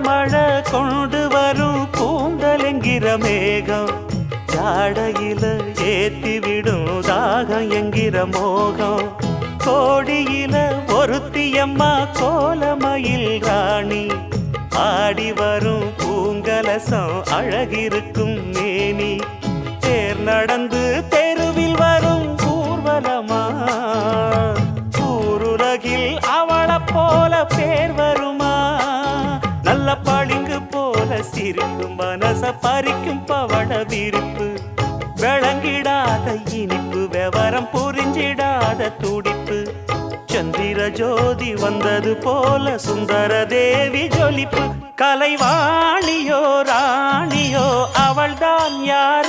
மழை கொண்டு வரும் கூந்தல் என்கிற மேகம். ஜாடையில ஏத்தி விடும் தாகம் என்கிற மோகம். கோடியில ஒருத்தியம்மா கோலமயில் ராணி. ஆடி வரும் பூங்கலசம் அழகிருக்கும் மேனி. தேர் நடந்து தெருவில் வரும் ஊர்வலமா. ஊருலகில் அவளை போல பேர் வரும் நல்ல பளிங்கு போல சிரிக்கும் மனச பறிக்கும் பவள விரிப்பு. விளங்கிடாத இனிப்பு விவரம் புரிஞ்சிடாத துடிப்பு. சந்திர ஜோதி வந்தது போல சுந்தர தேவி ஜொலிப்பு. கலைவாணியோ ராணியோ அவள்தான் யார்?